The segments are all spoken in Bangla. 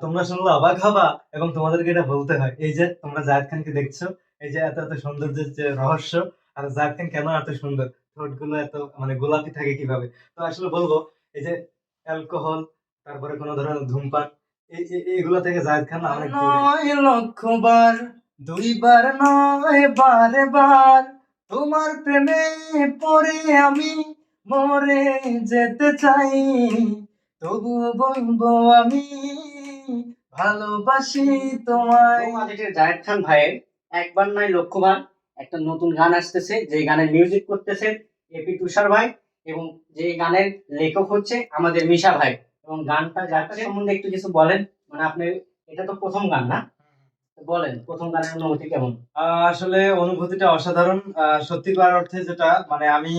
তোমরা শুনলে অবাক হবা এবং তোমাদেরকে এটা বলতে হয়। এই যে তোমরা জায়েদ খানকে দেখছ, এই যে এত এত সৌন্দর্যের যে রহস্য, আর জায়েদ খান কেন এত সুন্দর? ঠোঁটগুলো এত মানে গোলাপি থাকে কীভাবে? তো আসলে বলব, এই যে অ্যালকোহল, তারপরে কোনো ধরনের ধূমপান, এই, এই- এইগুলো থেকে জায়েদ খান অনেক। নয় লক্ষবার, দুইবার নয় বারে বার, তোমার প্রেমে পড়ে আমি, মরে যেতে চাই। তবুও বলব আমি ভালোবাসি তোমায়। জাহেদ খান ভাইয়ের একবার নয় লক্ষ্যবার একটা নতুন গান আসতেছে যে গানের মিউজিক করতেছেন এপি তুষার ভাই এবং যে গানের লেখক হচ্ছে আমাদের মিশা ভাই। এবং গানটা সম্বন্ধে একটু কিছু বলেন মানে আপনি এটা তো প্রথম গান না? বলেন প্রথম গানের অনুভূতি কেমন? আসলে অনুভূতিটা অসাধারণ। আহ, সত্যিকার অর্থে যেটা মানে আমি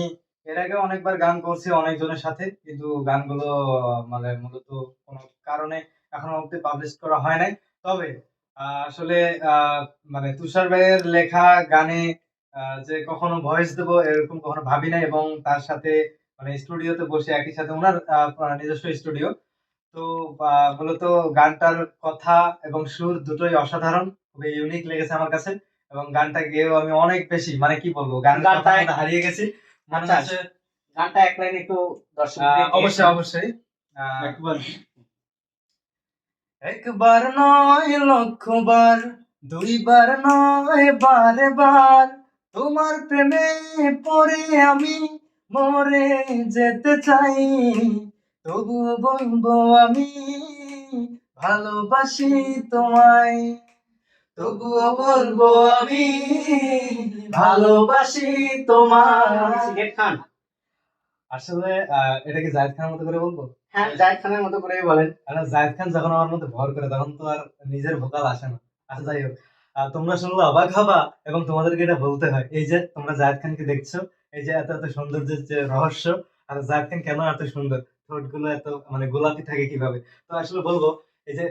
এর আগে অনেকবার গান করছি অনেকজনের সাথে কিন্তু গানগুলো মানে মূলত কোনো কারণে এখনও অব্দি পাবলিশ করা হয় নাই। তবে আসলে মানে তুষার ভাইয়ের লেখা গানে যে কখনো ভয়েস দেব এরকম কখনো ভাবি নাই এবং তার সাথে মানে স্টুডিওতে বসে একই সাথে ওনার নিজস্ব স্টুডিও তো মূলত গানটার কথা এবং সুর দুটোই অসাধারণ খুবই ইউনিক লেগেছে আমার কাছে এবং গানটা গেয়েও আমি অনেক বেশি মানে কি বলব গানটা গানটায়- হারিয়ে গেছি। মনে আচ্ছা, গানটা এক লাইন একটু দর্শক অবশ্যই অবশ্যই। আহ, একবার নয়, লক্ষবার, দুইবার নয় বারে বার তোমার প্রেমে পড়ে আমি, মরে যেতে চাই। তবুও বলব আমি, ভালোবাসি তোমায়। তবুও বলব আমি, ভালোবাসি তোমায়। খান। আসলে আহ, এটা কি জায়েদ খানের মতো করে বলব? হ্যাঁ জাহেদ খানের মতো করেই বলেন। খান যখন আমার মধ্যে ভর করে তখন তো আর নিজের ভোকাল আসে না। আচ্ছা যাই হোক। তোমরা শুনলে অবাক হবা এবং তোমাদেরকে এটা বলতে হয়। এই যে তোমরা খানকে দেখছ এই যে এত এত সৌন্দর্যের যে রহস্য আর খান কেন এত সুন্দর? ঠোঁটগুলো এত মানে গোলাপি থাকে কীভাবে? তো আসলে বলব এই যে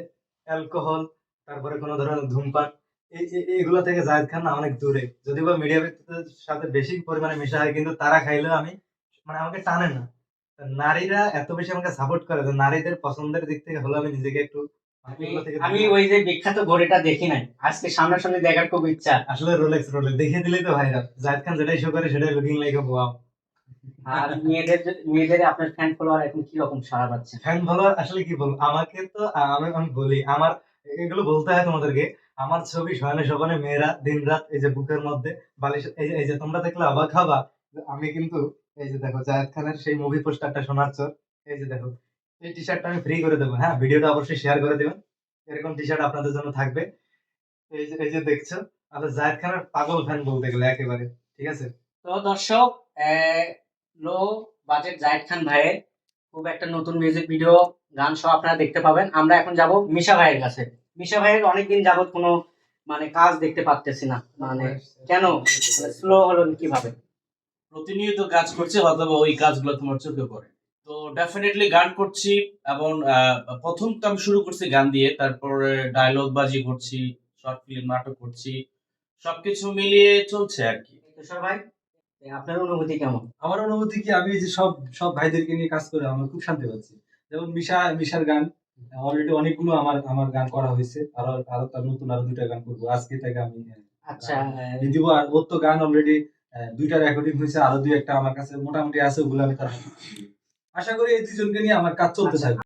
অ্যালকোহল তারপরে কোনো ধরনের ধূমপান এই এই- এইগুলো থেকে জায়েদ খান না অনেক দূরে। যদিও বা মিডিয়া ব্যক্তিদের সাথে বেশি পরিমাণে মেশা হয় কিন্তু তারা খাইলেও আমি মানে আমাকে টানে না। নারীরা এত বেশি আমাকে সাপোর্ট করে যে নারীদের পছন্দের দিক থেকে হলো আমি নিজেকে একটু মানে আমি ওই যে বিখ্যাত ঘড়িটা দেখি নাই। আজকে সামনাসামনি দেখার খুব ইচ্ছা। আসলে রোলেক্স রোলেক্স দেখিয়ে দিলেই তো ভাইরাল। জাহিদ খান যেটাই শো করে সেটাই লুকিং লাইক ওয়াও আর মেয়েদের মেয়েদের আপনার ফ্যান ফলোয়ার এখন কি রকম সারা পাচ্ছে? ফ্যান ফলোয়ার আসলে কি বলব? আমাকে তো আমি আমি বলি আমার এগুলো বলতে হয় তোমাদেরকে আমার ছবি শয়নে স্বপনে মেয়েরা দিন রাত এই যে বুকের মধ্যে বালিশ এই যে তোমরা দেখলে অবাক হবা আমি কিন্তু এই যে দেখো জায়েদ খানের সেই মুভি পোস্টারটা শোনার চোর এই যে দেখো এই টি শার্টটা আমি ফ্রি করে দেবো। হ্যাঁ ভিডিওটা অবশ্যই শেয়ার করে দেবেন। এরকম টি শার্ট আপনাদের জন্য থাকবে। এই যে এই যে দেখছ আসলে জায়েদ খানের পাগল ফ্যান বলতে গেলে একেবারে ঠিক আছে? তো দর্শক লো বাজেট জাহেদ খান ভাইয়ের খুব একটা নতুন মিউজিক ভিডিও গান সহ আপনারা দেখতে পাবেন। আমরা এখন যাব মিশা ভাইয়ের কাছে। মিশা ভাইয়ের অনেকদিন যাবত কোনো মানে কাজ দেখতে পারতেছি না। মানে কেন? স্লো হলো কীভাবে? প্রতিনিয়ত কাজ করছে অথবা ওই কাজগুলো তোমার চোখে পড়ে। তো ডেফিনেটলি গান করছি এবং প্রথম তো আমি শুরু করছি গান দিয়ে তারপরে ডায়লগ বাজি করছি শর্ট ফিল্ম নাটক করছি সবকিছু মিলিয়ে চলছে আর কি। এ, আপনার অনুভূতি কেমন? আমার অনুভূতি কি আমি যে সব সব ভাইদেরকে নিয়ে কাজ করে আমার খুব শান্তি পাচ্ছি। যেমন মিশা মিশার গান অলরেডি অনেকগুলো আমার আমার গান করা হয়েছে আরও আরও তার নতুন আরও দুইটা গান করব আজকে থেকে আমি আচ্ছা। দিব আর ওর তো গান অলরেডি দুইটা রেকর্ডিং হয়েছে আরও দুই একটা আমার কাছে মোটামুটি আছে ওগুলো আমি তার আশা করি এই দুজনকে নিয়ে আমার কাজ চলতে চাই থাকবে।